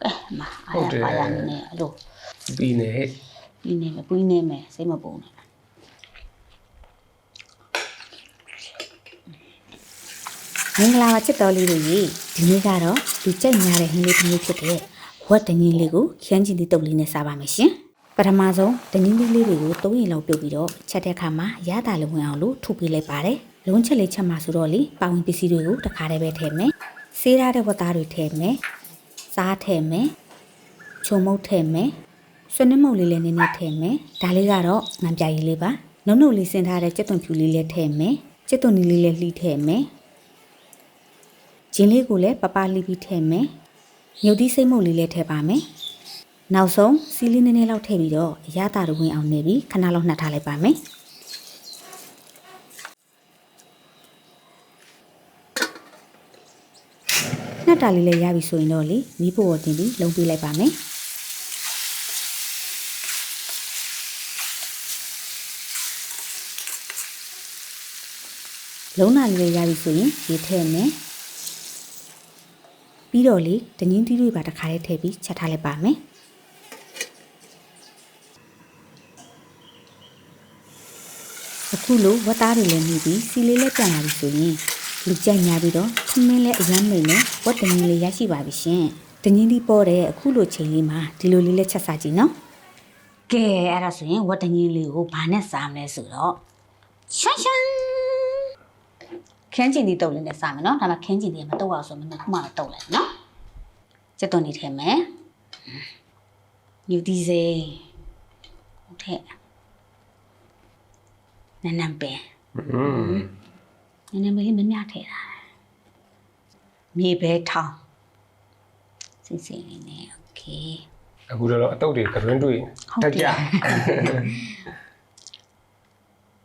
ကဲအမအားရပါရနေအဲ့လိုပြီးနေဟဲ့ပြီးနေမယ်ပြီးနေမယ်စိတ်မပူနဲ့မင်္ဂလာပါချစ်တော်လေးတွေဒီနေ့ကတော့ဒီကြိတ်များတဲ့ဟင်းလေးတစ်မျိုးဖြစ်တဲ့ဝက်တငင်းလေးကိုခန်းချင်သည့်တုပ်လေးနဲ့စားပါမယ်ရှင်ပထမဆုံးတငင်းလေးလေးတွေကိုသုံးရင်လောက်ပြုတ်ပြီးတော့ချက်တဲ့အခါမှာရတာလုံးဝင်အောင်လို့ထုတ်ပေးလိုက်ပါတယ်လုံးချက်လေးချက်မှာဆိုတော့လေပါဝင်ပစ္စည်းတွေကိုတစ်ခါတည်းပဲထည့်မယ်ဆေးရတဲ့ဝက်သားတွေထည့်မယ် စားထည့်မယ်ချုံမုတ်ထည့်မယ်ဆွနစ်မုတ်လေးလည်းနည်းနည်းထည့်မယ်ဒါလေးကတော့ငံပြာကြီးလေးပါနှုတ်နှုတ်လေးဆင်းထားတဲ့ကြက်သွန်ဖြူလေးလည်းထည့်မယ်ကြက်သွန်နီလေးလည်းလှီးထည့်မယ်ဂျင်းလေးကိုလည်းပပလှီးပြီးထည့်မယ်မြုပ်သီးစိတ်မုတ်လေးလည်းထည့်ပါမယ်နောက်ဆုံးစီးလေးနည်းနည်းလောက်ထည့်ပြီးတော့အရသာတို့ဝင်အောင်နေပြီးခဏလောက်နှက်ထားလိုက်ပါမယ် က်တာလေးလည်းရပြီဆိုရင်တော့လေမီးပို့ပေါ်တင်ပြီးလုံးပေးလိုက်ပါမယ်လုံးနာလေးရပြီဆိုရင်ရေထည့်မယ်ပြီးတော့လေတငင်းသီးတွေပါတစ်ခါလေးထည့်ပြီးချက်ထားလိုက်ပါမယ်အခုလိုဝတ်သားတွေလည်းနေပြီးစီလေးလည်းပြန်လာပြီဆိုရင် လူကြိုက်များပြီးတော့ခမင်းလည်းအရမ်းမိန်နဲ့ဝတ်တငင်းလေးရရှိပါပြီရှင်တငင်းသီးပေါ်တဲ့အခုလိုချိန်လေးမှာဒီလိုလေးလည်းချက်စားကြည့်နော်ကဲအဲ့ဒါဆိုရင်ဝတ်တငင်းလေးကိုဘာနဲ့စားမလဲဆိုတော့ရှန်ရှန်ခင်းချင်ဒီတုပ်လေးနဲ့စားမယ်နော်ဒါမှခင်းချင်ဒီကမတုပ်အောင်ဆိုမနေ့ကမှတော့တုပ်လိုက်နော်စက်သွန်နေထဲမယ်ညူဒီစေဟုတ်တဲ့နန်းနန်းပင်อืม နန်းနန်းပင်လေးမမြထဲတာမြေဘဲထောင်းစိတ်စိတ်လေးနဲ့โอเค အခုတော့အတုတ်တွေကရွင်းတွေ့ ဟုတ် တက် ကဲ့ ကြ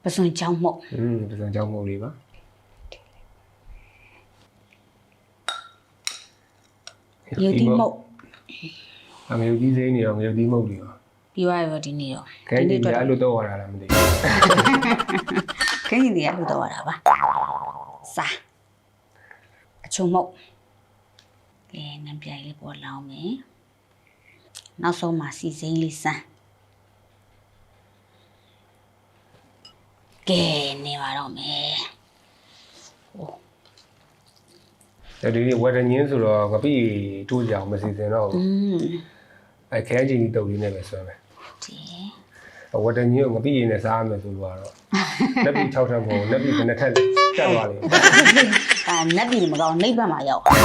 ပစွန်ချောင်းမို့ อืมဒီစံကြောင်းမုတ်လေးပါ ယူဒီမို့ အမေကြီးစိမ့်နေတော့ငရုတ်ဒီမုတ်လေးပါ ပြီးသွားရောဒီနေ့တော့ ခဲကြီးကအဲ့လိုတော့ရတာလားမသိဘူး ခင်းချင်ဒီကလို့တော့ရတာပါစားအချုံမို့ကဲနံပြိုင်လေးပေါ်လောင်းမယ်နောက်ဆုံးမှာစီစိမ့်လေးစမ်းကဲနေပါတော့မယ်ဒီနေ့ဝက်ဒညင်းဆိုတော့ငပိတိုးကြအောင်မစီစဉ်တော့อืဘူးมအဲခဲကြီးဒီတုတ်လေးနဲ့ပဲဆွဲမယ်ဒီ ဝတ်တန်ကြီးကိုငပိရည်နဲ့စားရမယ်ဆိုလို့ကတော့လက်ပြီး6ထပ်ပေါ်လက်ပြီးဘယ်နှထပ်တက်သွားလိမ့်မယ်အာနက်ပြည်မကောင်းနှိပ်ဘက်မှာရောက်ဟုတ်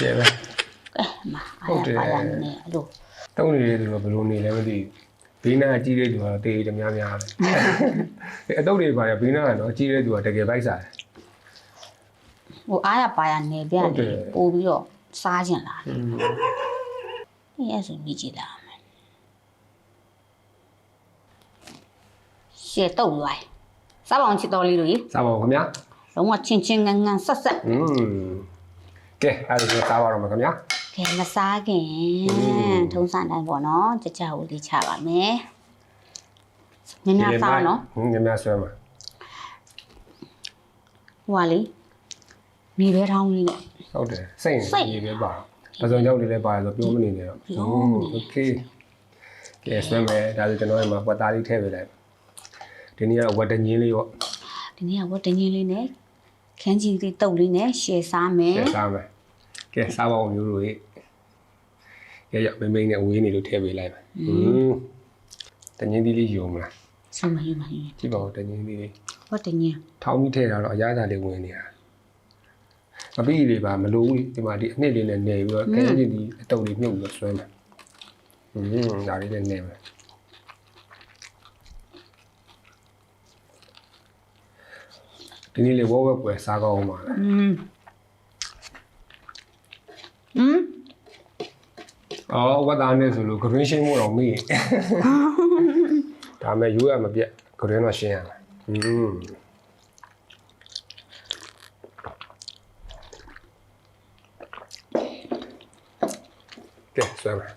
ကဲ့ပဲအဲမဟုတ်တယ်အဲ့လိုတုံးနေတဲ့သူကဘယ်လိုနေလဲမသိဘူးဘေးနားကြီးတဲ့သူကတော့တေးတများများပဲအတုပ်တွေပါတယ်ဘေးနားကတော့ကြီးတဲ့သူကတကယ်ပိုက်စားတယ်ဟိုအားရပါရနေပြန်ပို့ပြီးတော့စားကျင်လာတယ်။အင်းအဲ့ဆိုမိကြည့်လား မယ်ရှေ့တော့လွိုင်းစားပါအောင်ချစ်တော်လေးတို့ကြီး စားပါဦးခင်ဗျာ လုံးဝချင်းချင်းငန်းငန်းဆက်ဆက် อืมကဲအဲ့ဒါဆိုစားပါတော့မယ်ခင်ဗျာ ကဲမစားခင် อืม ထုံးစံတိုင်းပေါ့နော်ကြကြဦးလေးချပါမယ်နည်းနည်းစားနော် ဟင်းများများဆွဲမှာ ဟိုကလေမြေပဲထောင်းလေးနဲ့ ဟုတ်တယ်စိတ် စိတ် ရေပဲပါပစုံကြောက်လေးလည်းပါတယ်ဆိုပြောမနေနဲ့တော့ ပြောမနေနဲ့ โอเคကဲဆွဲမယ်ဒါဆိုကျွန်တော်ဒီမှာပတ်သားလေးထည့်ပေးလိုက် ဒီနေ့ကဝတ်တညင်းလေးပေါ့ဒီနေ့ကဝတ်တညင်းလေးနဲ့ခန်းကြီးလေးတုပ်လေးနဲ့ရှယ်စားမယ်ရှယ်စားမယ်ကဲစားပါအောင်မျိုးတို့ရေကဲရောက်မိမိနဲ့ဝေးနေလို့ထည့်ပေးလိုက်မယ်ဟွန်းတညင်းသီးလေးယုံမလားစုံမယုံမယုံကြည့်ပါဦးတညင်းသီးလေးဝတ်တညင်းထောင်းပြီးထည့်တာတော့အရသာလေးဝင်နေတာအပိတွေပါမလို့ဒီမှာဒီအနှစ်လေးနဲ့နေပြီးတော့ခန်းကြီးဒီအတုပ်လေးမြုပ်ပြီးဆွဲမယ်ဟွန်းဒါလေးနဲ့နေမယ် ဒီနေ့လေဝက်ဝက်ပွဲစားကောင်းအောင်ပါလား อืมอืม အော်ဝက်သားနဲ့ဆိုလို့ဂရင်းရှင်းမို့တော့မေးဒါမဲ့ရိုးရမပြက်ဂရင်းတော့ရှင်းရမယ်อืมကဲဆွဲမယ်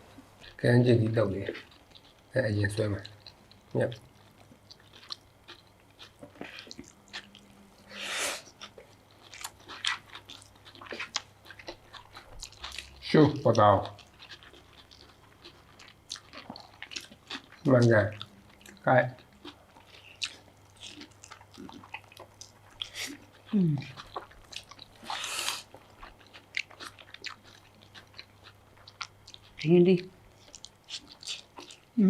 ကဲအန်ဂျင်ဒီတော့လေအဲအရင်ဆွဲမယ်ညက် ရှုပ်ပေါ်တော့မှန်ကန်ကဲရင်းလေးอื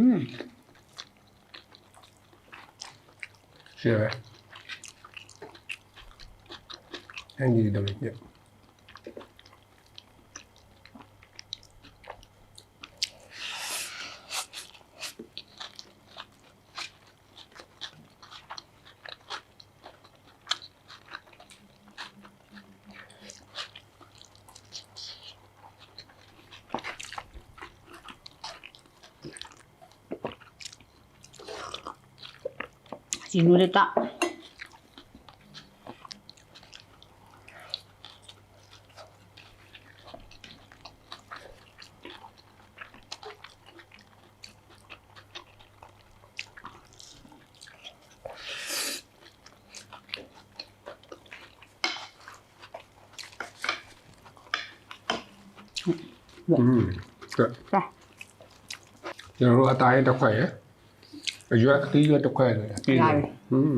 สีนูเดตะอืมก็จ้ะเดี๋ยวเราตายแต่ข่อย အရွက်အသီးရွက်တစ်ခွက်လေပြည့်တယ်อืม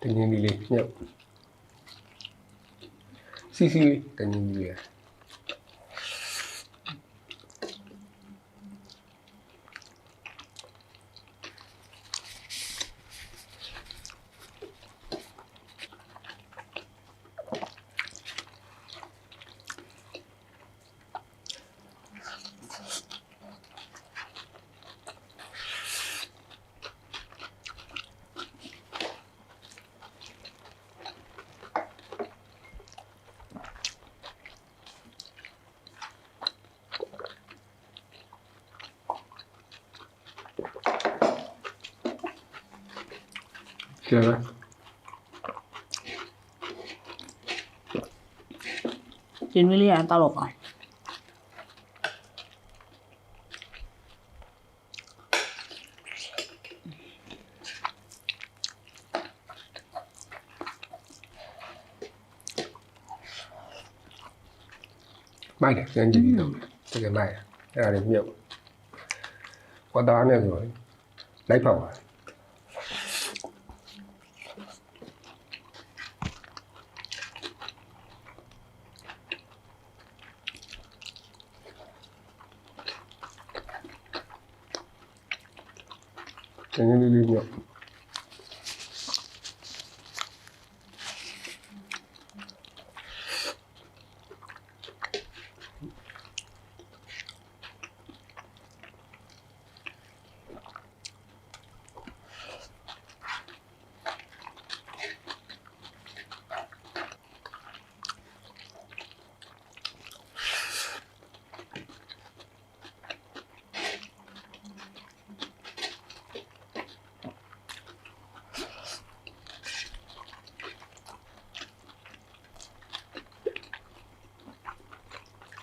တင်းင်းလေးလေးညက်စီစီလေးတင်းင်းလေး လေးရှယ်ပဲဒီလိုလေးရတော့တော့ကောင်းမိုက်တယ်ကျန်းကြည့်ပြီးတော့တကယ်မိုက်တယ်အဲ့ဒါလေးမြုပ်ဝတ်သား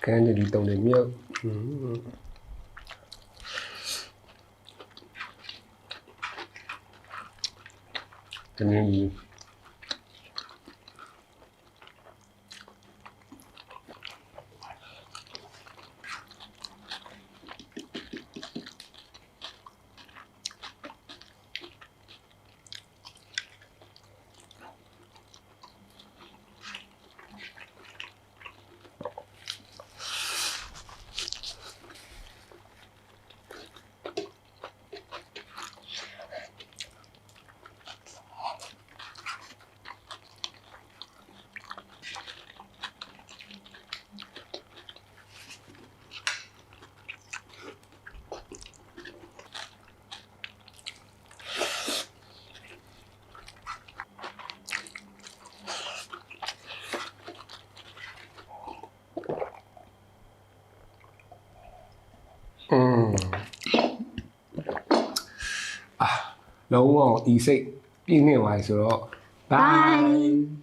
ကန်းကြီးတုံးနေမြုပ်อืม อ่ะလုံးဝဤစိတ်ပြည့်နေပါလေဆိုတော့ bye